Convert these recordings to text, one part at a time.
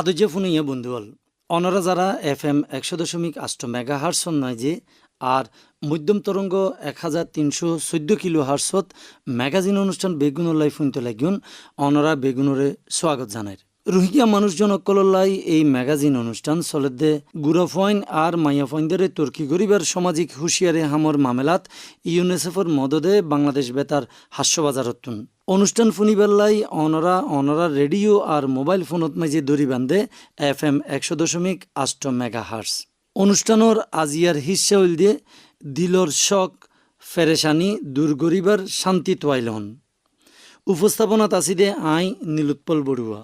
আদুজে ফুনিয়া বন্ধুয়াল অনরা যারা F M একশো দশমিক আষ্ট মেগা হার্সন নয় যে, আর মধ্যম তরঙ্গ এক হাজার তিনশো চৈধ্য কিলো হার্সত ম্যাগাজিন অনুষ্ঠান বেগুনলাই ফুনতে লাগুন অনরা বেগুনরে স্বাগত জানায়। রোহিঙ্গা মানুষজন অকললাই এই ম্যাগাজিন অনুষ্ঠান চলেদে গুড়াফইন আর মাইয়াফইনদের তুর্কি গরিবের সামাজিক হুঁশিয়ারি হামর মামেলাত ইউনেসেফর মদদে বাংলাদেশ বেতার হাস্যবাজারতুন অনুষ্ঠান ফুনিবেল্লাই অনরা অনরা রেডিও আর মোবাইল ফোনত মাঝে দড়ি বান্ধে এফ এম একশো দশমিক আষ্ট মেগা হার্স অনুষ্ঠানের আজিয়ার হিস্সা হইল দিয়ে দিলর শখ, ফেরেশানি দূর গরিবার শান্তি তোয়াইলন। উপস্থাপনাত আসিদে আই নীলোৎপল বড়ুয়া।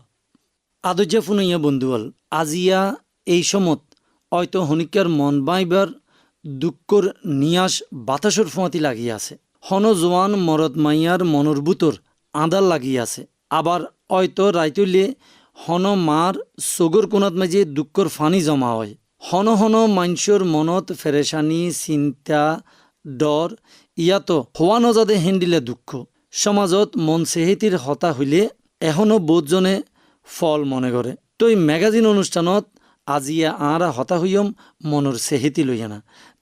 আদর্যা ফুনাইয়া বন্ধুয়াল, আজিয়া এই সমত হয়তো হনিকার মন বাইবার দুঃখর নিয়াস বাতাসর ফোঁয়াতি আছে হন জোয়ান মরদ মাইয়ার মনর বুতর আদার লাগিয়ে আছে। আবার হয়তো রাইতুলে হন মার সগর কোনাত মাঝে দুঃখর ফানি জমা হয়। হন হন মানসর মনত ফেরেশানি চিন্তা ডর ইয়াতো হওয়া নজাদে হেন্দিলে দুঃখ। সমাজত মন চেহেতির হতা হইলে এখনও বোধজনে ফল মনে করে তো এই ম্যাগাজিন অনুষ্ঠানত আজিয়া আঁরা হতা হইয়ম মনৰ চেহেতি লইয়া না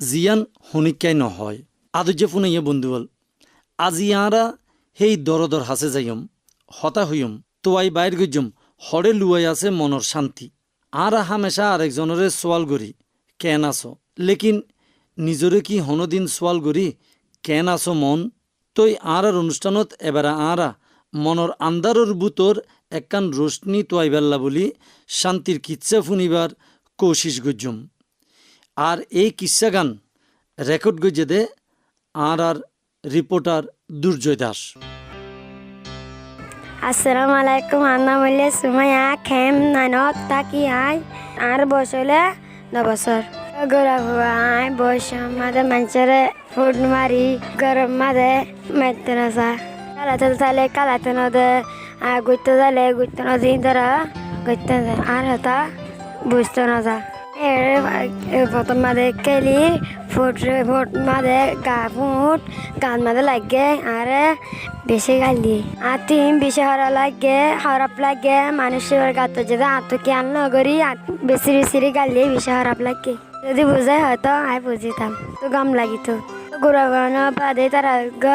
জিয়ান শনিকাই নহয়। আদর্য ফুনাইয়া বন্ধুবল আজি আঁরা সেই দরদর হাসে যাইয়ম, হতা হইয়ম, তোয়াই বাইর গজ্যম হরে লুয়াই আছে মনৰ শান্তি। আঁরা হামেশা আরেকজনরে সোয়াল করি, কেন আছো? লেকিন নিজরে কি হনদিন সোয়াল করি, কেন আছো মন? তই আঁরার অনুষ্ঠানত এবারে আঁরা, মনৰ আন্দাৰৰ বুটৰ একখান রোশনি তোয়াইবাল্লা বলি শান্তির কিচ্ছা ফুনিবার কৌশিস গজ্জুম আর এই কিচ্ছা গান রেকর্ড গজ্জে দে আর আর রিপোর্টার দুর্জয় দাস। আসসালামু আলাইকুম আমার নাম হইলে সুমাইয়া খেম নাইনত তাকি আই আর বয়স হইলে ন বছর গরম হুয়া আই বয়স মাঝে মানুষের ফুট মারি গরম মাঝে মারতে না সা কালাতে তাহলে কালাতে নদে আর গুইতে তাহলে গুইতে নদী ধরা গুইতে আর হতা বুঝতে না যা প্রথম মাঝে কেলি, ফুট ফুট মাঝে গা, ফুট গান মাঝে লাগে, আর বেশি গালি। আর তিন, বেশি হরা লাগে খারাপ লাগে, মানুষের গাত যদি আত্মকে আনলো করি বেশি বেশি গালি, বেশি খারাপ লাগে। যদি বুঝাই হয়তো আই বুঝিতাম, তো গাম লাগিত। গুড়া গড়ানো বাদে তারা গ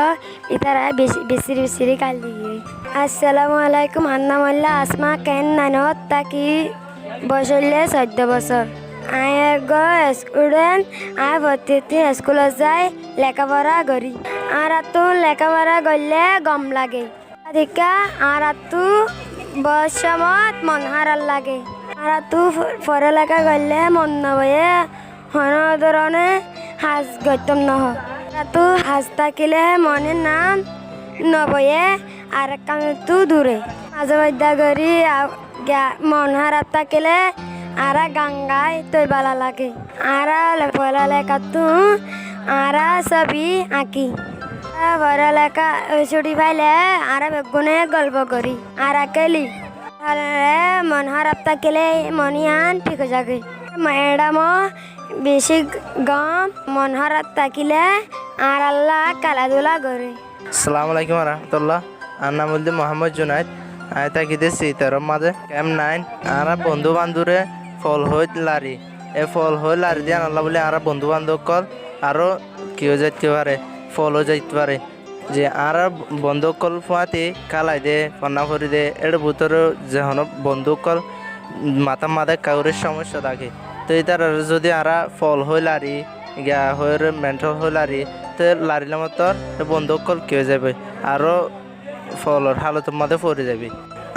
ইতারা বেশি বেশি বেশি গালি। আসসালামু আলাইকুম, আন্না মোল্লা, আসমা, কেন নানত তাকি বয়স হইলে চৈধ্য বছর? আই এক স্টুডেন্ট আই ভর্তি স্কুলত যাই লেখাপড়া করি আর তো লেখাপড়া করলে গম লাগে আদিকা আর তো বয়সমত মন হারার লাগে আর তো পড়ালেখা করলে মন নবয়ে হন ধরনে হাজ গত্যম নহ আর তো হাজ থাকিলে মনে নাম নবয়ে আর কামতো দূরে মাঝে মধ্যে করি মন হারাপ থাকিলে আরা গাঙ্গায় তৈ বালা লাগে। আরা পয়লা লেখা তু, আরা ছবি আঁকি। পয়লা লেখা ছুটি পাইলে আরা বেগুনে গল্প করি, আরা কেলি। মন হারাপ থাকিলে মনিয়ান ঠিক যাগে ম্যাডাম, বেশি গম, মন হারাপ থাকিলে আর আল্লাহ খেলাধুলা করে। আসসালামু আলাইকুম রহমতুল্লাহ। আর নাম মোহাম্মদ জুনাইদ। আয় থাকিতে শীতের মাঝে ক্যাম নাইন। আর বন্ধু বান্ধবরে ফল হই লারি এ ফল হই লারি দিয়ে আনলা বলে আর বন্ধু বান্ধব কল আরও কেউ যাইতে পারে ফলও যাইতে পারে যে আর বন্ধু কল ফুয়াতে কালাই দে কন্যা করি দে এর ভিতরে যে হন বন্ধু কল মাথা মাথায় কাউরের সমস্যা থাকে। তো এটার যদি আর ফল হই লারি গা হয়ে মেন্টাল হই লারি তো লারিলে মতর বন্ধু কল কেউ যাবে আরও ফলর হালতের মাঝে পড়ে যাবে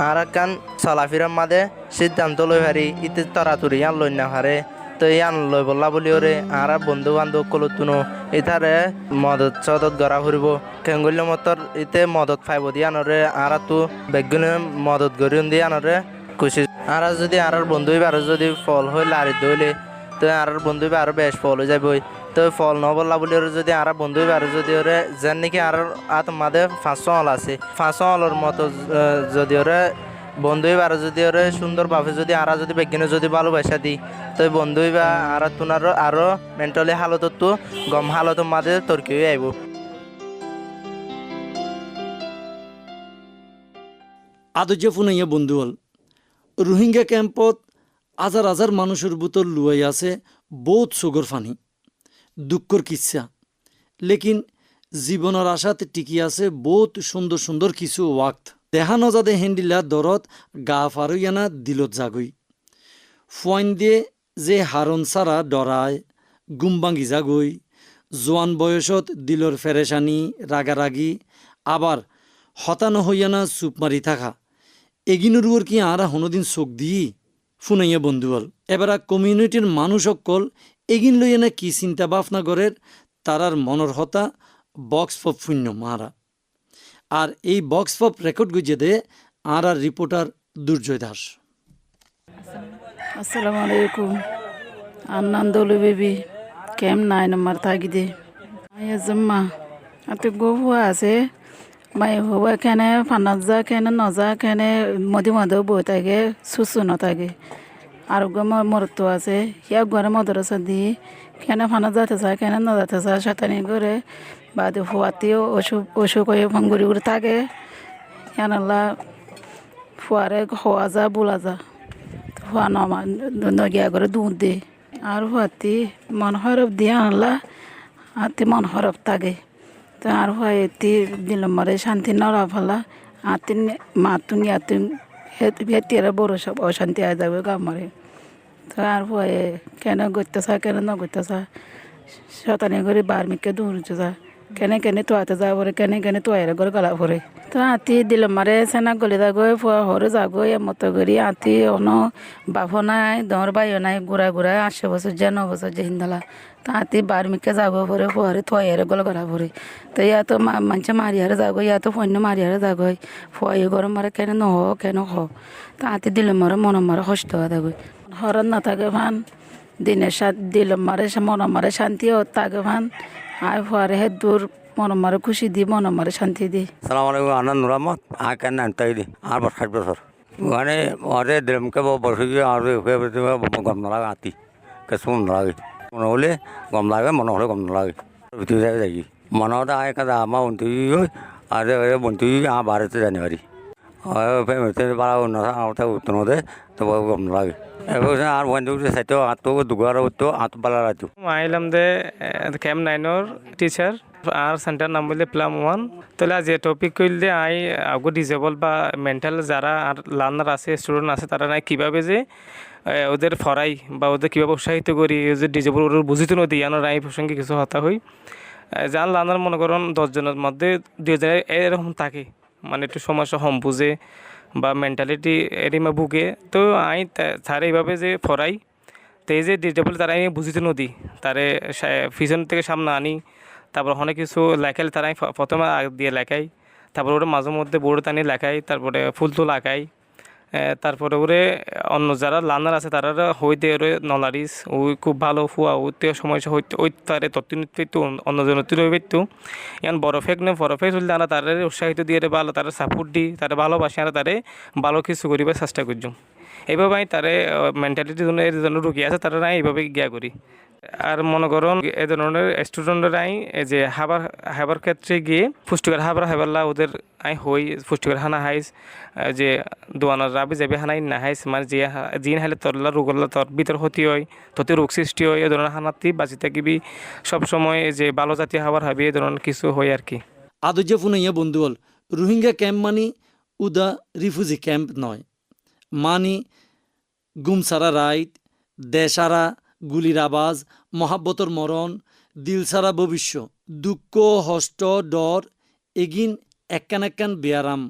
আর কান চলাফেরার মাঝে সিদ্ধান্ত লই পারি ইতে তরাতুরি আন লই না পারে তো এই আন লই বললা বলি ওরে আর বন্ধু বান্ধব কলো তুনো ইতারে মদত চদত গড়া ফুরিব। কেঙ্গুল্য মতর ইতে মদত ফাইব দিয়ে আনরে, আর তু বেগুনে মদত গড়িয়ন দিয়ে আনরে খুশি। আর যদি আর বন্ধু আর যদি ফল হই লারি দইলে তো আর বন্ধু আরও বেশ ফল হয়ে যাবে তো ফল নবল্লা বলি যদি আর বন্ধু আর যদি ওরে যেন নাকি আর আত মাদে পাঁচশো অল আছে। পাঁচশো অলর মতো যদি ওরে বন্ধু আর যদি ওরে সুন্দরভাবে যদি আর যদি বেগিনে যদি ভালোবাসা দিই, তো বন্ধু বা আর তোনার আরও মেন্টালি হালত তো গম হালত মাঝে তর্কি আইব। আদর্য ফুনাইয়া হল, রোহিঙ্গা ক্যাম্পত হাজার হাজার মানুষের বুতর লুয়াই আছে, বহুত চগর ফানি। দুঃখর কিচ্ছা লেকিন জীবনের আশাতে টিকি আছে বহুত সুন্দর সুন্দর কিছু ওয়াক্ত। দেহা নজাদে হেন্ডিলা দরত গা ফারুইয়ানা দিলত জাগই। ফুয়াইন দিয়ে যে হারন সারা ডরায় গুমবাঙ্গি জাগই। জোয়ান বয়সত দিলর ফেরেশানি, রাগারাগি, আবার হতানো হইয়ানা চুপ মারি থাকা। এগিনোর কি আরা হনোদিন চোখ দিই? ফুনাইয়া বন্ধুবল এবারা কমিউনিটির মানুষ অকল এগিন লইয়ানা কি চিন্তা ভাবনা করের তারার মনের হতা বক্স পপ শূন্য মারা। আর এই বক্স পপ রেকর্ড গুজে দে আর আর রিপোর্টার দুর্জয় দাস। আসসালামু আলাইকুম। আনন্দলু বেবি কেম নাই নম্বর থাকি আয়া জম্মা আতে গহু আছে। মাই হওয়া কেনে ফানাত যা কেনে, নজা কেনে মদি মদ বই থাকে সুসু নথাকে আর মরত্ব আছে। সিয়া ঘরে মদরসা দি কেনে ফানাত যাতে চা কেনে নজাতে চা শতানি করে বাদে ফুয়াতেও অসুখ অসুখ হয়ে ভঙ্গুরি করে থাকে। ইয়ানাল্লা ফুয়ারে হওয়া যা, বোলা যা। হওয়া নমা নগিয়া করে দুধ দে। আর হওয়াতে মন হরফ দিয়ে আনলা, হাতে মন হরফ থাকে। তো আর হয় এতে দিলাম মারে শান্তি নড়া ফেলা। হাতে মাতুন ইয়াতুন হেতিরা বড় সব অশান্তি আয় যাবে গামারে। তো আর হয় কেন করতেছা কেন ন করতেছা শতানি করে বার্মিকে দৌড়ছে যা। কেনে কেনে তো হাতে যা পরে কেনে কেনে তো আয়ের করে গলা পরে তো হাতি দিল মারে সেনা গলি দা গই ফুয়া হরে যা গই মতো করি হাতি অন বাফ নাই দর বাইও নাই গুড়া গুড়া আশি বছর যে ন বছর যে হিন্দালা তো হাতি বার্মিকে যাব পরে ফুয়ারে থয়ের গল গলা পরে তো ইয়া তো মানুষে মারিয়ারে যা গই ইয়া তো ফন্য মারিয়ারে যা গই ফুয়াই গরম মারে কেন ন হ কেন হ তো হাতি দিল মারে মন মারে কষ্ট হওয়া গই হরণ না থাকে ভান দিনের সাথ দিল মারে মন মারে শান্তি ও থাকে ভান আয় ফুয়ারে হে দূর মন মারে খুশি দি মন মারে শান্তি দি। সালাম আলাইকুম আনন্দ নুরামত আ কেন আনতাই দি, আর বছর। ষাট বছর মানে ওরে দ্রেমকে বসে গিয়ে আর গম নালাগে আতি। কিছু নালাগে মনে হলে গম লাগে মনে হলে গম নালাগে ভিতরে যাই যাই মনে হতে আয় কাদা আমার বন্ধু আর বন্ধু আ বারোতে জানুয়ারি। বারা অন্য উত্তর হতে তো গম নালাগে আর বন্ধু সাইতো আতো দুগার তো আত বালা রাখতো আইলাম দে ক্যাম্প নাইনৰ টিচাৰ আর সেন্টার নাম বললে প্লাম ওয়ান তাহলে আজ টপিক করলে আই আগো ডিজেবল বা মেন্টাল যারা আর লার্নার আছে স্টুডেন্ট আছে তারা নাই কীভাবে যে ওদের ফরাই বা ওদের কীভাবে উৎসাহিত করি যে ডিজেবল ওদের বুঝিত নদী আনার এই প্রসঙ্গে কিছু হতা হই যার লার্নার মনে করেন দশজনের মধ্যে দুজনের এরকম থাকে মানে একটু সমস্যা হম বুঝে বা মেন্টালিটি এরিমা ভুগে, তো আই তারা এইভাবে যে ফরাই তো এই যে ডিটেবল তারা আমি বুঝিতে নদী তারে ফিজন থেকে সামনে আনি, তারপর অনেক কিছু লেখাই তারা প্রথমে দিয়ে লেখাই, তারপর ওটা মাঝে মধ্যে বোর্ড টানিয়ে লেখাই, তারপরে ফুল তুল লাগাই তারপরে ওরে অন্য যারা লার্নার আছে, তারা হইতে ওরে নলারিস। ওই খুব ভালো ফুয়া ওইতে সমস্যা হইতে ওই তারে তত্ত্বিত পেতো অন্যজনের তুলে পেতো ইয়ান বড় ফেক নে, বড় ফেক হলে তারা তারে উৎসাহিত দিয়ে ভালো, তারা সাপোর্ট দি, তারা ভালোবাসে, আর তারে ভালো কিছু করিবার চেষ্টা করছ এইভাবে আমি তারে মেন্টালিটির জন্য রুগী আছে, তারা এইভাবে গিয়া করি। আর মনে করুন, এ ধরনের স্টুডেন্টরাই যে হাবার হাবার ক্ষেত্রে গিয়ে পুষ্টিকর হাবার হাবাল্লা ওদের আই হই, পুষ্টিকর হানা হাইস যে দোয়ানোর রাবি যাবে হানাই না হাইস মানে যে জিন হাইলে তরলা রোগল্লা তোর ভিতর ক্ষতি হয় তোতে রোগ সৃষ্টি হয় এ ধরনের হানাতি বাঁচি থাকিবি সবসময় যে ভালো জাতীয় হাবার হাবি, এ ধরনের কিছু হয় আর কি। আদুজে ফুনাইয়া বন্ধুবল রোহিঙ্গা ক্যাম্প মানি উদা রিফিউজি ক্যাম্প নয়। মানি গুমসারা রাইট, দেশারা গুলির আবাজ মহাব্বতর মরণ দিলসারা ভবিষ্য, দুঃখ হষ্ট ডর, এগিন একখান একখান বেয়ারাম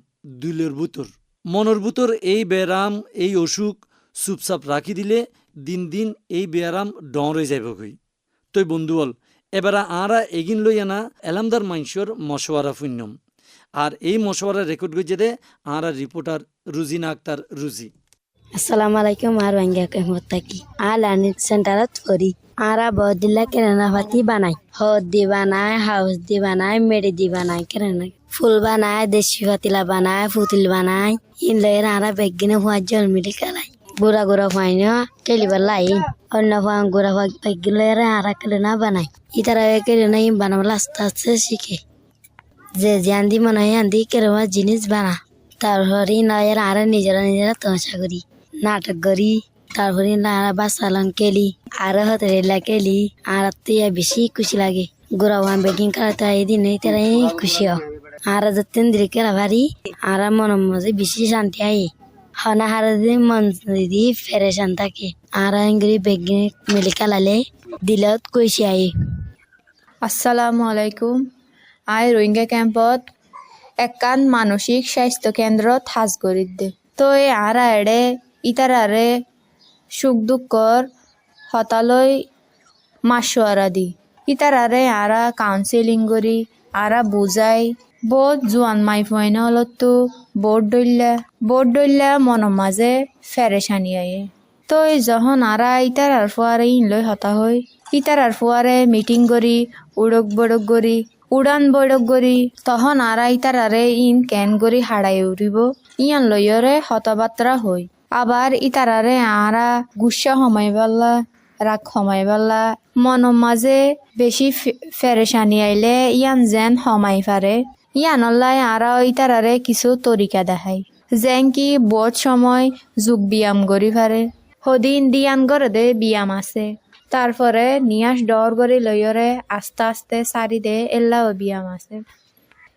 দুলের বুতর। মনের বুতর এই বেয়ারাম, এই অসুখ চুপচাপ রাখি দিলে দিন দিন এই বেয়ারাম ডরে যাইব কই। তই বন্ধুবল, এবারে আঁরা এগিন লইয়া না এলামদার মাইনসর মশওয়ারা ফুন্যম আর এই মশওয়ারা রেকর্ড গজে দে আরা রিপোর্টার রুজিনা আক্তার রুজি। আসসালামু আলাইকুম, আর বাঙ্গিয়া কেমত থাকি আর লার্নিং সেন্টারত করি আরা বদিল্লা কেরানা পাতি বানাই হদ দি বানায় হাউস দি বানায়, মেডি দি বানায় কেরানা ফুল বানায়, দেশি পাতিলা বানায়, পুতুল বানায়। ইন লয়ের আরা বেগিনে হুয়া জল মিলি খেলাই গুড়া গুড়া ফাইন কেলিবার লাইন। অন্য ফান গুড়া বেগিন লয়ের আরা কেলেনা বানাই ইতারা কেলেনা ইন বানাবলা আস্তে আস্তে শিখে। যে যে আন্দি মনে হয় আন্দি কেরমা জিনিস বানা। তারপরে নয়ের আরা নিজেরা নিজেরা তমাশা করি। নাটক করি তারপরে নারা বাসালাম কেলি আর হতে রেলা কেলি আর তিয়া বেশি খুশি লাগে গোড়াওয়ান বেগিং কারাতে এই দিনে তারাই খুশি হ আর দিলে কেলা ভারি আর মনের মাঝে বেশি শান্তি আই হনা হারা মন দিদি ফেরেশান থাকে আর ইংরি বেগিং মিলি কালালে দিলত কৈছি আই আসসালামু আলাইকুম আই রোহিঙ্গা ক্যাম্পত একান মানসিক স্বাস্থ্য কেন্দ্রত সাজ কৰি দে তো এই আৰা এৰে ইতাৰাৰে সুখ দুখৰ হতালৈ মাছোৱাৰা দি ইতাৰাৰে আৰা কাউন্সিলিং কৰি আৰা বুজাই বহুত জোৱান মাই ফুৱাইন অলতো বোর্ড দল্যা বোর্ড দল্যা মনৰ মাজে ফেৰেচানি আয়ে। তো যখন আরা ইতারার ফুয়ারে ইনলৈ হতা হই। ইতারার ফুয়ারে মিটিং করি, উড়ক বড়ক করি, উড়ান বড়ক করি তখন আরা ইতারারে ইন কেন করি হাড়াই উড়িব। ইয়ান লইয়রে হতবাত্রা হই। আবার ইতারারে আরা গুসা সময় পাল্লা রাগ সময় পাল্লা মনের মাঝে বেশি ফেরেশানি আইলে ইয়ান যেন সময় পারে। ইয়ানল্লাই আরা ইতারারে কিছু তরিকা দেখায় যেন কি বহুত সময় যোগ ব্যায়াম করি পারে। সদিন দিয়ান করে দে ব্যায়াম আছে। তারপরে নিয়াস ডর করে লইয়রে আস্তে আস্তে সারি দে এল্লাও ব্যায়াম আছে।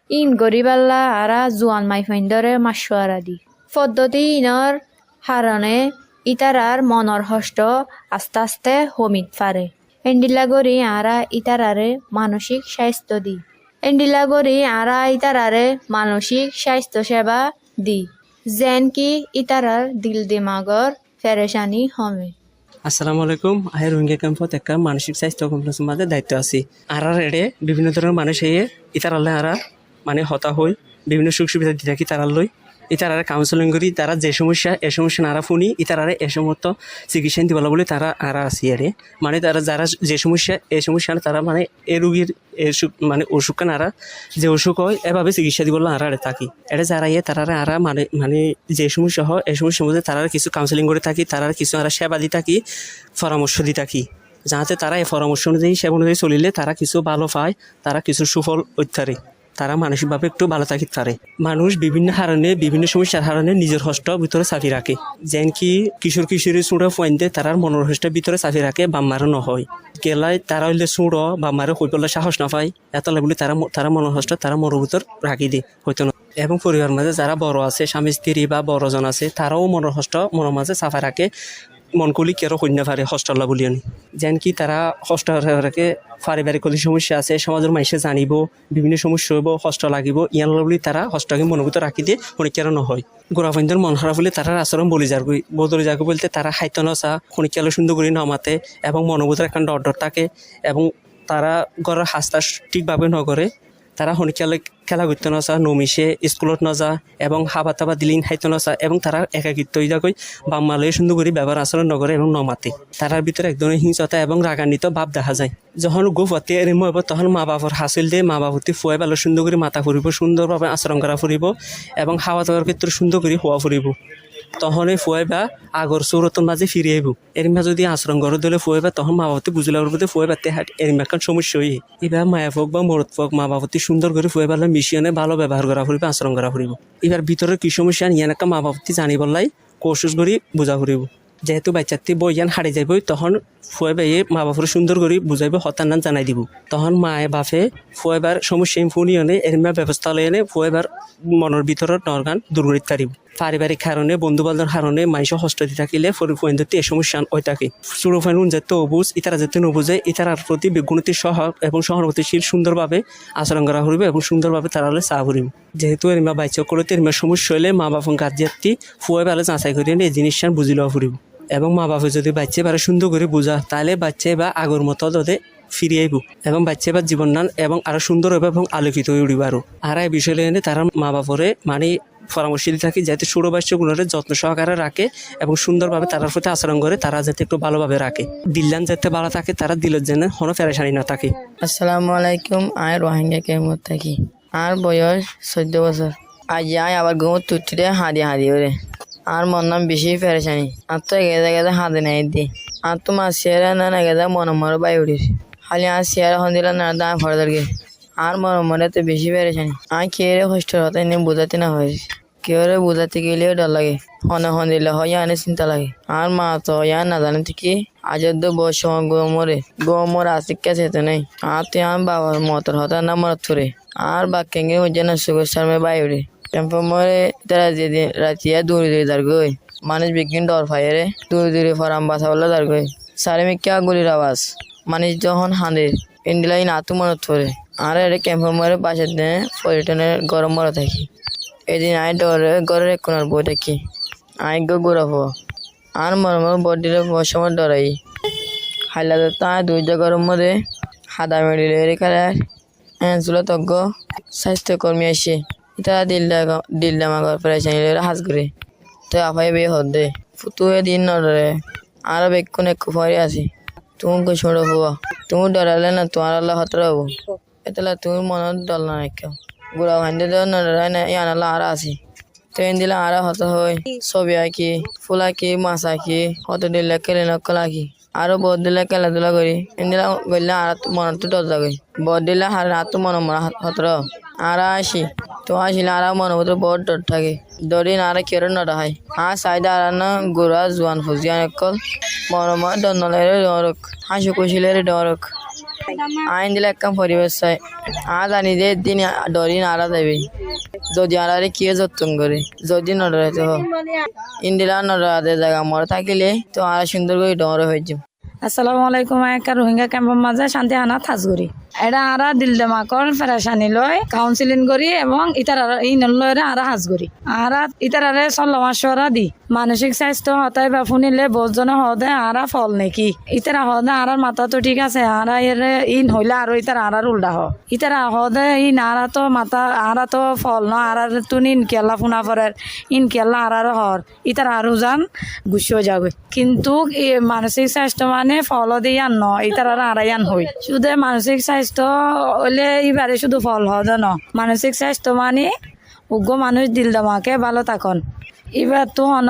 ইন গরিবাল্লা আরা জোয়ান মাই ফাইন্দরে মাসুয়ারা দি। পদ্ধতি ইনর হারণে ইতারার মনৰ হষ্ট আস্তে আস্তে হমিত পারে এন্ডিলা গরি আরা ইতারারে মানসিক স্বাস্থ্য দি। এন্ডিলা গরি আরা ইতারারে মানসিক স্বাস্থ্য সেবা দি। যেন কি ইতারার দিল দিমাগর ফেরেশানি হমে। আসসালামু আলাইকুম। আহে রোহিঙ্গা ক্যাম্পত একটা মানসিক স্বাস্থ্য কমপ্লেক্সের মাঝে দায়িত্ব আছি। আর আর এড়ে বিভিন্ন ধরনের মানুষ এয়ে ইতার আল্লাহ আরা মানে হতা হই বিভিন্ন সুখ সুবিধা দিয়ে থাকি তারার লই ইতারারে কাউন্সেলিং করি, তারা যে সমস্যা, এ সমস্যা নারা ফুনি, ইতারারে এ সমস্ত চিকিৎসা দিবলা বলে তারা আরা আসি আরে মানে তারা যারা যে সমস্যা এই সমস্যা তারা মানে এ রুগীর এ মানে অসুখ নারা, যে অসুখ হয়, এভাবে চিকিৎসা দিবলা আরা থাকি। এটা যারা ইয়ে তারা আরা মানে মানে যে সমস্যা হয় এই সমস্যার মধ্যে তারা কিছু কাউন্সেলিং করে থাকি তারা কিছু আরা সেবা দিয়ে থাকি, পরামর্শ দিয়ে থাকি। যাতে তারা এই পরামর্শ অনুযায়ী, সেবা অনুযায়ী চলিলে তারা কিছু ভালো পায়, তারা কিছু সুফল উত্তারে তারা মানসিকভাবে একটু ভালো থাকিতে পারে মানুষ বিভিন্ন কারণে বিভিন্ন সমস্যার কারণে নিজের হষ্ট ভিতরে চাপি রাখে। যেন কি কিশোর কিশোরী চুড়ো পয়েন্টে তারার মনের হস্টের ভিতরে চাপি রাখে, বাম্মারও নহয়। গেলাই তারা হইলে চুড়ো বাম্মারে হই পেলে সাহস নাপায় এত লাগলে তারা তারা মনের হষ্ট তারা মনের ভিতর রাখি দিয়ে হয়তো না এবং পরিবার মাঝে যারা বড় আছে, স্বামী, স্ত্রী বা বড়জন আছে, তারাও মনের হষ্ট মনের মাঝে চাপা রাখে। মন করলি কেরো কন্যা পারে হস্টল্লা বলি আনি? যেন কি তারা হস্ট রাখে পারিবারিক কলি সমস্যা আছে সমাজের মানুষে জানিব, বিভিন্ন সমস্যা হইব হস্ট লাগিব ইয়ান বলি তারা হস্তকে মনোভূত রাখি দিয়ে খনিকার নহয়। গোড়াবন্ধের মন খারাপ হলে তারা আচরণ বলি যার বদলি যার বলতে তারা খাইতে নচা খনিকালে সুন্দর করে নমাতে এবং মনোভূতের একটা ডর ডর থাকে এবং তারা ঘরের হাস্তা ঠিকভাবে নগরে তারা শনিকালে খেলা করতে নচা নমিশে স্কুলত নযা এবং হাবা তাবা দিলিন খাইতে নচা এবং তারা একাকিত্ব ইদাকৈ বাম্মালয়ে সুন্দর করে ব্যবহার আচরণ নগরে এবং নমাতে। তারার ভিতরে এক ধরনের হিংসতা এবং রাগান্বিত ভাব দেখা যায়। যখন গোপতে এরিম হইব তখন মা বাবার হাসিল দিয়ে মা বাবতী ফুয়াই ভালো সুন্দর করে মাথা ফুরিব সুন্দরভাবে আচরণ করা ফুরিব এবং খাওয়া দাওয়ার ক্ষেত্রে সুন্দর করে হওয়া ফুরিব তখন এই ফুয়াই বা আগর চৌরতন মাঝে ফিরে আহিব। এরিমা যদি আচরণ করে দিলে বা তখন মা বাবতী বুঝলে বলতে ফুয়াই বাতে হাট এরিমা এখন সমস্যা হই এবার মায়া ফোক বা মরত ফোক মা বাবতী সুন্দর করে ফুয়াই ভালো মিশিয়নে ভালো ব্যবহার করা ফুরিব আচরণ করা ফুরিব এবার ভিতরে কি সমস্যা ইয়ান একটা মা বাবতী জানিবার লাই কোশিস করি বুঝা ফুরিব যেহেতু বাচ্চাটি বইয়ান হারিয়ে যাইব, তখন ফুয়ে বাইয়ে মা বাপরে সুন্দর করে বুঝাইব হতার নাম জানাই দিব। তখন মায়ে বাপে ফুয়েবার সমস্যা ফুনিয়নে এরমা ব্যবস্থা লয়নে ফুয়েবার মনের ভিতরের নরগান দূর করিতে পারিব পারিবারিক কারণে বন্ধু বান্ধবের কারণে মানুষ হস্ত দি থাকিলে ফুয়েন্দতে এই সমস্যা ওই থাকে চুরো ফাইন যাতে অবুজ, ইতারা যাতে নবুঝে ইতারার প্রতি বেগুণতি সহ এবং সহানুভূতিশীল সুন্দরভাবে আচরণ করা করিব এবং সুন্দরভাবে তারা চা করিব যেহেতু এরমা বাইচ করতে এরমা সমস্যা হলে মা বাপন গার্জিয়াতি ফুয়ে বেলা যাচাই করিয়ে এই জিনিসটা বুঝি লওয়া ফুরিব এবং মা বাপে যদি বাচ্চা এবার সুন্দর করে বোঝা তাহলে বাচ্চা বা আগর মতো তাদের ফিরে আইব এবং বাচ্চা এবার জীবন নান এবং আরও সুন্দর হবে এবং আলোকিত হয়ে উঠিব আরও। আর এই বিষয় এনে তারা মা বাপরে মানে পরামর্শ দিয়ে থাকি যাতে ছোট বাচ্চাগুলোর যত্ন সহকারে রাখে এবং সুন্দরভাবে তারার প্রতি আচরণ করে তারা যাতে একটু ভালোভাবে রাখে দিল্লান যাতে ভালো থাকে তারা দিলের জন্য কোনো ফেরেশানি না থাকে আসসালামু আলাইকুম আয় রোহিঙ্গা কেমত থাকি আর বয়স চোদ্দ বছর আজ আয় আবার ঘুমো তুটিতে হাঁদি হাঁদি ওরে আর মন নাম বেশি ফেরেছানি আর তো এগেদে গেদে হাঁদি নাই দি আর তো মা সিয়ারে না না গেদে মন মর বাই উঠিস খালি আর সিয়ারে হন দিলে না দাম ফরদার গে আর মন মরে তো বেশি ফেরেছানি আর কে রে হোস্টেল হতে নিয়ে বোঝাতে না হয়েছে কেউ বোঝাতে গেলেও ডর লাগে। হনে হন দিলে হয় আনে চিন্তা লাগে। আর মা তো ইয়া না জানে ঠিকই আজের তো বয়স গোমরে গোমর আসিকা যেতে নেই। আর তুই আমার বাবার মতর হতা না মরত থরে আর বাক্যাঙ্গে হচ্ছে না সুগর শর্মে বাইরে টেম্পো মরে তারা যেদিন রাতিয়া দূরে দূরে দাঁড় গই মানুষ বিজ্ঞান ডর পায় রে। দূরে দূরে ফরাম বাসা বলে দাঁড় গই সারে মিক্কা গুলির আওয়াজ। মানুষ যখন হাঁদে ইন্ডিলাই নাতু মনে থরে আর, এটা ক্যাম্পের মরে বাসার দিনে পর্যটনের গরম মরে থাকি। এদিন আই ডরে, ঘরের এক কোনার বই থাকি। আই গো ঘুরাবো আর মনে মনে বডিরে বসময় ডরাই। হাইলা তা দুই গরম মধ্যে হাদা মেডিলে রেখারে এনসুলো তজ্ঞ স্বাস্থ্যকর্মী আসে এটা দিল্লা দিল্লা মাগর প্রেশানি হাজ করে। তো আপাই বে হদে ফুতুয়ে দিন নডরে আর বেক্ষণ একটু পরে আসি তুমি হব তুমি ডরালে না তোমার আল্লাহ হতর হব এতলা তুমি মনত ডল না কেউ গুড়া ভাইন্দে তো নডরাই না ইয়ান আল্লাহ আর আসি তো এন দিলে আর হত হয় ছবি আঁকি ফুল আঁকি মাছ আঁকি হত দিলে কেলে নকল আঁকি আরও বদ দিলে খেলাধুলা করি এন দিলে গেলে আর মনত ডর লাগে বদ দিলে হার রাত মন মন হতর আর আসি তো আসিলে আর মন মতো বড় ডর থাকে ডরি না আর কেরো নডা হয় আর সাইডে আর না গোড়া জোয়ান ফুজিয়ান একল মন মন দন্দলের ডরক হাসি কুশিলের ডরক আইন দিলে একদম পরিবেশ হয় আর জানি যে দিন ডরি নারা যাবে যদি আর কে যত্ন করে যদি নড়ে তো ইন্দিরা নডরাতে জায়গা মরে থাকিলে তো আর সুন্দর করে ডর হয়ে যাব। আসসালামু আলাইকুম আয়কা রোহিঙ্গা ক্যাম্পের মাঝে শান্তি হানা থাজগুড়ি। এটা আরা দিল দেমাকর ফেরাসানি লয় কাউন্সিলিং করি এবং ইতার ইন লয়রে আরা হাজগুড়ি আরা ইতারারে সল্লমাসরা দি। মানসিক স্বাস্থ্য হতায় বা ফুনিলে বোঝনে হদে আরা ফল নাকি। ইতারা হদে আরার মাথা তো ঠিক আছে, আরা এর ইন হইলে আরও ইতার আরার উল্টা হ। ইতারা হদে ইন আরা তো মাথা, আরা তো ফল ন আরার তুন ইন কেলা ফুনা পরের, ইন কেলা আরার হর। ইতার আরও যান গুছিয়ে যাবে। কিন্তু মানসিক স্বাস্থ্য মানে ফল দিয়ান ন, ইতার আর আড়াইয়ান হই। শুধু মানসিক স্বাস্থ্য হলে এবারে শুধু ফল হদ ন মানসিক স্বাস্থ্য মানে উগ্র মানুষ দিল দমাকে ভালো থাকন। এবার তো হন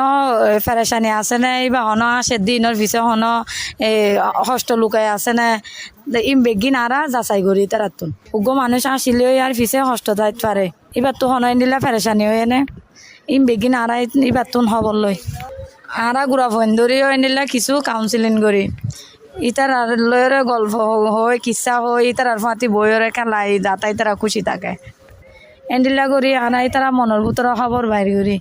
ফেরেশানি আছে না? এবার হন আসে দিনের পিছে হন হস্ত লুকাই আছে না? ইম বেগিন আরা যাচাই করি তারা তুন উগ্র মানুষ আসিলেও আর পিছে হস্ত যাইতে পারে এবার তো হন দিলে ফেরেশানি হয়ে নে? ইম বেগিন আরা এবার তুন হবর লই আরা গুড়া ফোন ধরি নিলে কিছু কাউন্সিলিং করি ইতার আর লয়রে গল্প হয় কিচ্ছা হয়, ইতার আর ফাঁতি বইরে খেলাই দাতাই তারা খুশি থাকে। এন্ডিলা করি আনা ইতারা মনের ভিতরে খবর বাইর করি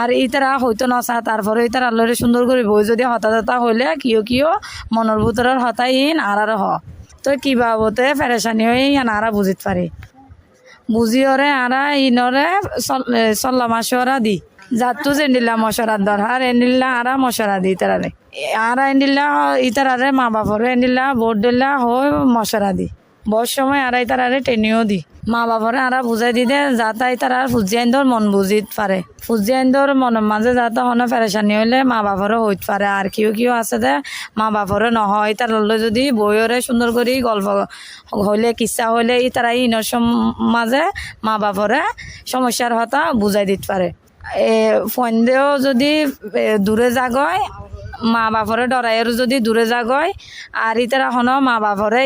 আর ইতারা হয়তো নচা তারপরে ইতারা লরে সুন্দর করে বই যদি হতা হতা হইলে কিয় কিয় মনের ভিতরের হতাই ইন আর আর হ। তো কিবা বতে ফেরেশানি হয়ে ইয়ান আরা বুঝিত পারি বুঝিওরে আরা ইনরে চল্লা মাসরা দি। জাতু জেন্ডিলা মশরার দরকার এন্ডিল্লা আরা মশরা দি তারারে আরা এন্ডিল্লা ইতারারে মা বাপরে এন্ডিল্লা ভোট দিল্লা হয় মশরা দি। বয়স সময় আরা ইতারারে টেনিও দি। মা বাপরে আরা বুঝাই দি দে যাতা ইতারা ফুজিয়াইন্দর মন বুঝিত পারে ফুজিয়াইন্দর মনের মাঝে যাতা হনে ফেরেশানি হইলে মা বাপরে হইত পারে আর কিও কিও আছে দে, মা বাপরে নহয়। তার যদি বইরে সুন্দর করে গল্প হইলে কিচ্ছা হইলে ই তারা ইনর মাঝে মা বাপরে সমস্যার হতা বুঝাই দিতে পারে ফন্দেও যদি দূরে যাগয় মা বাপরে ডরাইয়ের যদি দূরে জাগয় আর ইতারা হন মা বাপরে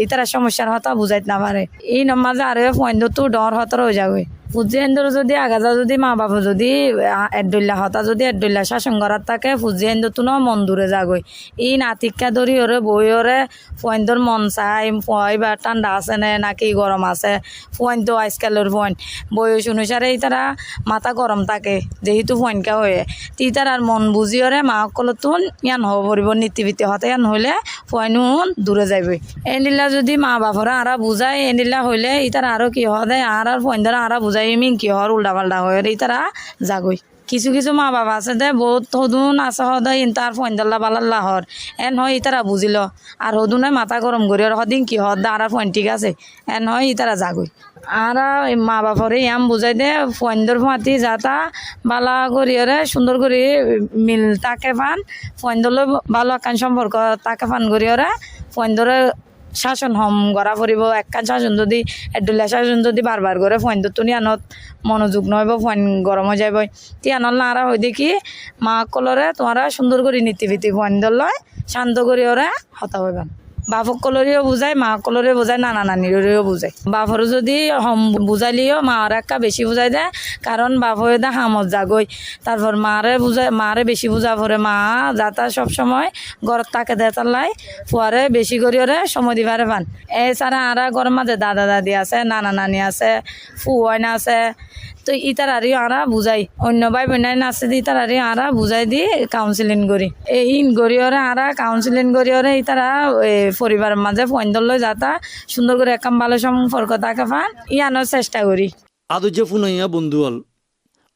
ইতারা সমস্যার হতা বুঝাইতে না পারে এই নমাজে আর ফন্দ তো ডর হতর হয়ে যাবে ফুজিয়েন্দর যদি আগাজা যদি মা বাবা যদি এডুল্লা হতা যদি এডুল্লা শাসন করার থাকে ফুজিয়েন্দর তো মন দূরে যাগই ই নাতিকা ধরি ওরে বই ওরে ফয়েন্দর মন চাই ফয় বা ঠান্ডা আছে নে নাকি গরম আছে ফয়েন তো আজকালের ফয়েন বয়স অনুসারে তারা মাথা গরম থাকে যেহেতু ফয়েনকা হয়ে। তি তার আর মন বুঝি ওরে মা সকলতুন ইয়ান হব পরিব নীতিভীতি হতে ইয়ান হইলে ফয়নুন দূরে যাইবে এনিলা যদি মা বাপরা আরা বুঝায় এনিলা হইলে ইতারা আরও কি হদে আর আর ফয়েন্দরা আরা বুঝাই মিন কি হর উল্টা পাল্টা হয়ে ইতারা যাগই কিছু কিছু মা বাবা আছে দে বহুত সদুন আছে সদায় ইন্তার ফয়েন্দাল্লা বালাল্লা হর এন হয় ইতারা বুঝিল আর সদুনে মাথা গরম করি আর সদিন কি হর দা আর ফয়েন ঠিক আছে। এন হয় ইতারা যাগই আর মা বাপরে ইয়াম বুঝাই দে ফয়েন্দর ফাঁতি যাতা বালা করিয়ারে সুন্দর করে মিল, তাকে পান ফয়েন্দলে ভালো একখান সম্পর্ক তাকে পান করিয়ারে ফয়েন্দরে শাসন হম গড়া পড়িব একখান শাসন যদি এডুলা শাসন যদি বারবার করে ফোন তো আনত, মনোযোগ নহব ফোন গরম হয়ে যাবে তিয়ানল না হয়ে দেখি মা কলরে তোমারা সুন্দর করে নীতিভীতি ফোন দল শান্ত করে ওরা হতা হইবান বাপক কলরেও বুঝায় মা কলরে বুঝায় নানা নানিরেও বুঝায় বাপর যদি হম বুঝাইলেও মার একটা বেশি বুঝাই দেয় কারণ বাপ দা হামত জাগই তারপর মারে বুঝায় মারে বেশি বুঝা পরে মা যাতা সব সময় ঘরত তাকে দেয় তাল্লাই ফুয়ারে বেশি করি ওরে সময় দিবারে পান এছাড়া আর ঘরের মাঝে দাদা দাদি আছে, নানা নানি আছে ফুয়াইনা আছে তো ইতার আরি আরা বুঝাই। অন্য ভাই বোনাই আছে দি ইতার আরি আরা বুঝাই দি কাউন্সিলিং করি। এই ইন ওরে আরা কাউন্সিলিং করি ওরে ইতারা এ, পরিবারের মাঝে লই যাতা সুন্দর করে একাম ভালো সম্পর্ক তাকে পান ইয়ানোর চেষ্টা করি। যে ফুনাইয়া বন্ধুয়াল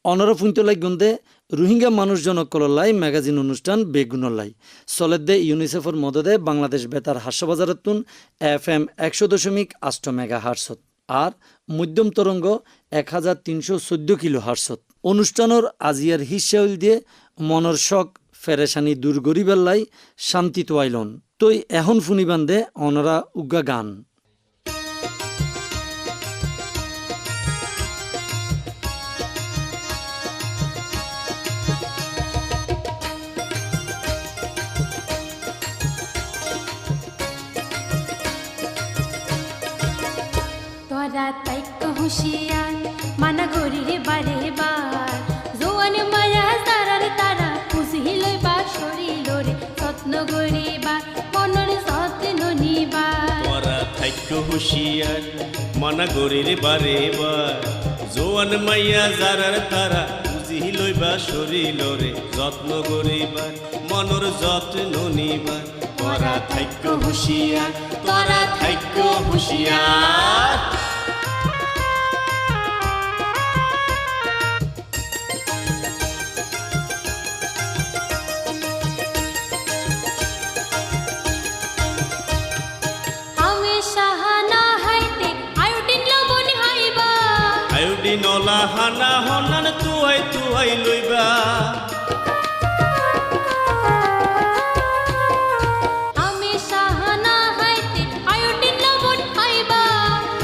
অনরা ফুনতলাই গন্দে রোহিঙ্গা মানুষজনকললাই ম্যাগাজিন অনুষ্ঠান বেগুনলাই সলেদে ইউনিসেফের মদদে বাংলাদেশ বেতার হাস্যবাজারতুন এফ এম একশো দশমিক আষ্ট মেগা হার্সত আর মধ্যম তরঙ্গ এক হাজার তিনশো চোদ্দ কিলো হার্সত অনুষ্ঠানের আজিয়ার হিসাউল দিয়ে মনর শখ ফেরেশানি দূর গরিবেল্লাই শান্তি তোয়াইলন। তই এখন ফুনিবান্ধে অনরা উগা গান। তোরা তাইক হুশিয়ার। মানা করি রে বারে বার। জোয়ান মায়া, তারার তারা খুশি লইবা শরীর রে যত্ন করিবা মনের যত্ন নিবা তোরা থাক্য হুশিয়ার, মানা গরির বারে বার। জোয়ান মাইয়া যারার তারা বুঝি লইবা শরীর রে যত্ন করিবার মনর যত্ন নিবার। তোরা থাক্য হুশিয়ার, তোরা থাক্য হুশিয়ার। নলা হানা হনান তুয়াই তুয়াই লইবা। আমি সাহানা হাইতে আয়োডিন লবণ হাইবা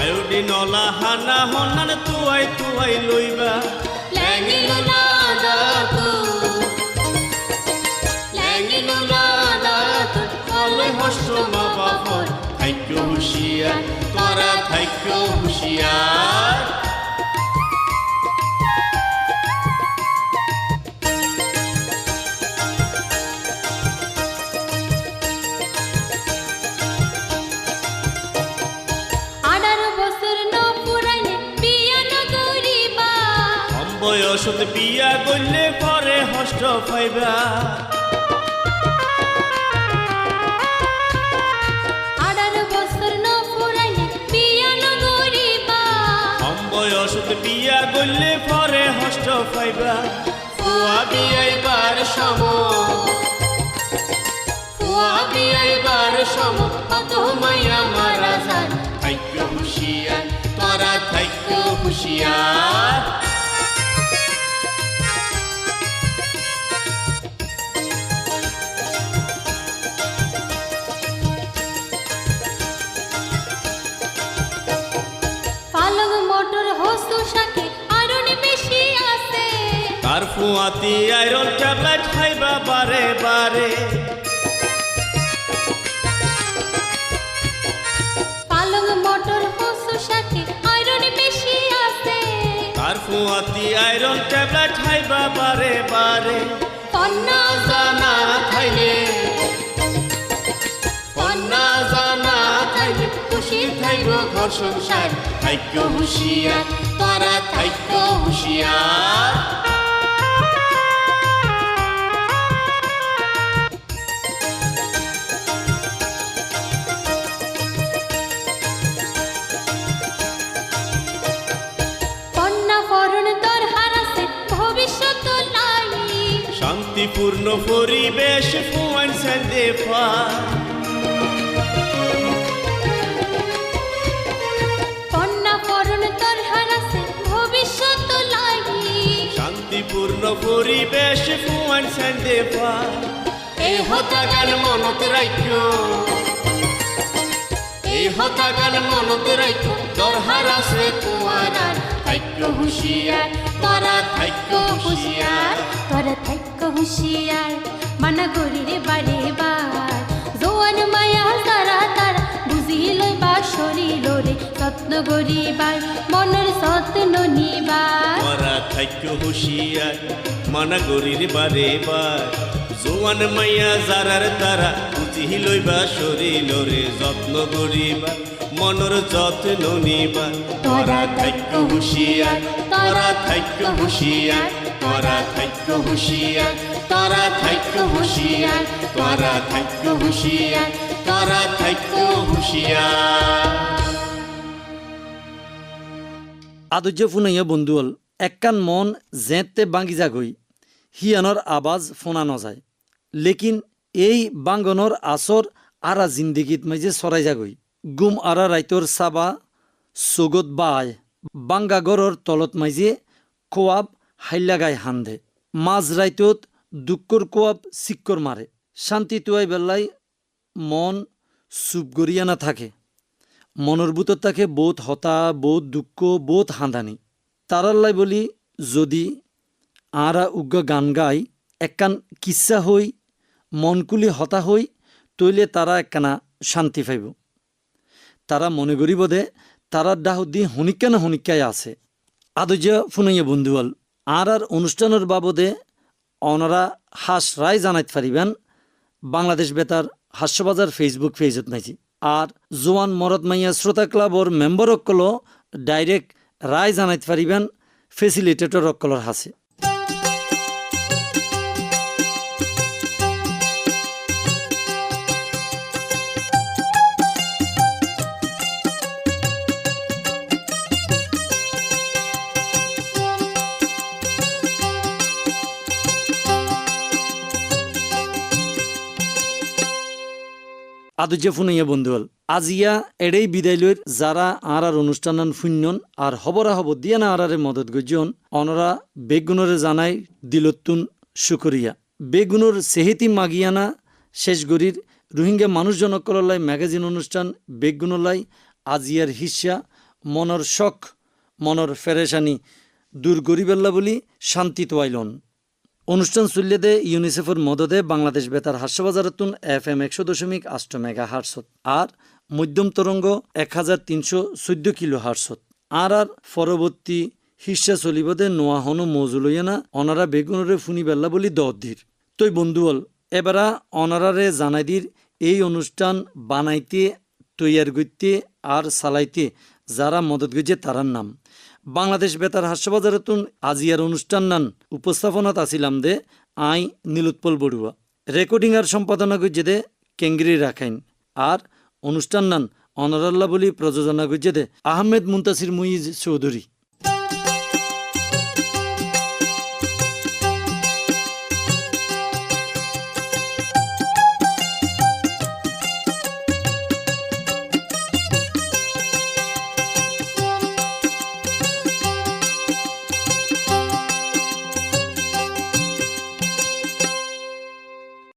আয়োডিন নলা হানা হনান তুয়াই তুয়াই লইবা। ল্যাঙ্গিলো না দাতু। ল্যাঙ্গিলো না দাতু। কলে হস্ত মা বাপর থাক্য হুশিয়ার তোরা থাক্য হুশিয়ার। বয়সত বিয়া গলে পরে হস্ত পাইবা। বয়সত বিয়া গলে পরে হস্ত পাইবা। ফুয়া বিয়াইবার সম ফুয়া বিয়াইবার সম কত মাইয়া মারা যান থাক্য হুশিয়ার তোরা থাক্য হুশিয়ার। ফুয়াতি আয়রন ট্যাবলেট খাইবা বারে বারে। পালং মোটর হস্ত শাকে আরনে বেশি আছে। তার ফুয়াতি আয়রন ট্যাবলেট খাইবা বারে বারে। কন্যা জানা খাইলে কন্যা জানা থাইলে খুশি থাইব ঘর সংসার। থাক্য হুশিয়ার তোরা থাক্য হুশিয়ার। শান্তিপূর্ণ পরিবেশ ফুয়ান লাগি। শান্তিপূর্ণ পরিবেশ ফুয়ান সেন্দে পা এই হতাগান মনত রাখ্য এই হতাগান মনত রাখ্য দরহার আছে আর থাক্য হুশিয়ার তোরা থাক্য হুশিয়ার তোরা থাক্য হুঁশিয়ার মানা করি রে বারে বার জোয়ান মায়া তারা তারা বুঝিল বা শরীর রে যত্ন করিবার মনের যত্ন নিবার মরা থাক্য হুঁশিয়ার মানা করি রে বার জোয়ান মাইয়া যারার তারা বুঝি লইবা শরীর যত্ন গরিবা মনর যত্ন নিবা। তোরা থাইক্য হুশিয়ার তোরা থাইক্য হুশিয়ার তোরা থাইক্য হুশিয়ার তোরা থাইক্য হুশিয়ার তোরা থাইক্য হুশিয়ার তোরা থাইক্য হুশিয়ার। আদুজ্য ফুনাইয়া বন্ধুল এককান মন জেঁতে বাঙ্গি যাগই হিয়ানর আবাজ ফোনা নযায় লেকিন এই বাঙ্গনর আসর আরা জিন্দিগিত মাঝে সরাই যাগই। গুম আরা রাইতর সাবা সগত বায়। বাঙ্গাগরর তলত মাঝে কোয়াব হাইলাগায় হান্দে। মাঝ রাইতত দুঃখর কোয়াব সিক্কর মারে। শান্তি তুয়াই বেল্লাই মন চুপ গড়িয়া না থাকে। মনের ভিতর থাকে বোধ হতা বোধ দুঃখ বোধ হাঁদানি। তারাল্লাই বলি যদি আরা উগ্র গান গাই একখান কিচ্ছা হই, মনকুলি হতা হই তৈলে তারা একখানা শান্তি পাইব। তারা মনে করিব দে, তারা ডাহুদি হনিকা না হনিকায় আছে। আদর্য ফুনাইয়া বন্ধুয়াল, আর আর অনুষ্ঠানের বাবদে অনারা হাস রায় জানাইতে পারিবেন? বাংলাদেশ বেতার হাস্যবাজার ফেসবুক পেজত নাইছি। আর জোয়ান মরদ মাইয়া শ্রোতা ক্লাবর মেম্বার অকল ডাইরেক্ট রায় জানাইতে পারিবেন ফেসিলিটেটর অকলর হাসে। আদুজ্য ফুনাইয়া বন্ধুয়াল আজিয়া এড়েই বিদায় লইর যারা আর আর অনুষ্ঠান ফুন্যন আর হবরা হব দিয়া না আরারে মদত গজন অনরা বেগুনরে জানাই দিলতুন শুকরিয়া। বেগুনর সেহেতি মাগিয়ানা শেষ গরির রোহিঙ্গা মানুষজনকলাই ম্যাগাজিন অনুষ্ঠান বেগুনলাই আজিয়ার হিস্যা, মনর শখ, মনর ফেরেশানি, দূর গরিবেল্লা বলি শান্তি তোয়াইলন অনুষ্ঠান চলিয়ে ইউনিসেফের মদদে বাংলাদেশ বেতার হাস্যবাজারতুন এফ এম একশো দশমিক আষ্ট মেগা হার্সত আর মধ্যম তরঙ্গ এক হাজার তিনশো চৈধ্য কিলো হার্সত আর আর পরবর্তী হিস্যা চলিবদে নোয়া হন মৌজুলইয়ানা অনারা বেগুনরে ফুনি বেল্লা বলি দদ্দির তৈ বন্ধুবল এবারা অনারারে জানাই দির, এই অনুষ্ঠান বানাইতে, তৈয়ার করতে আর চালাইতে যারা মদত গেছে তারার নাম। বাংলাদেশ বেতার হাস্যবাজারতুন আজিয়ার অনুষ্ঠান নান উপস্থাপনাত আসিলাম দে আই নীলোৎপল বড়ুয়া। রেকর্ডিং আর সম্পাদনা গুজে দে কেঙ্গরি রাখাইন। আর অনুষ্ঠান নান অনরাল্লা বলি প্রযোজনা গুজে দে আহমেদ মুন্তাসির মুইজ চৌধুরী।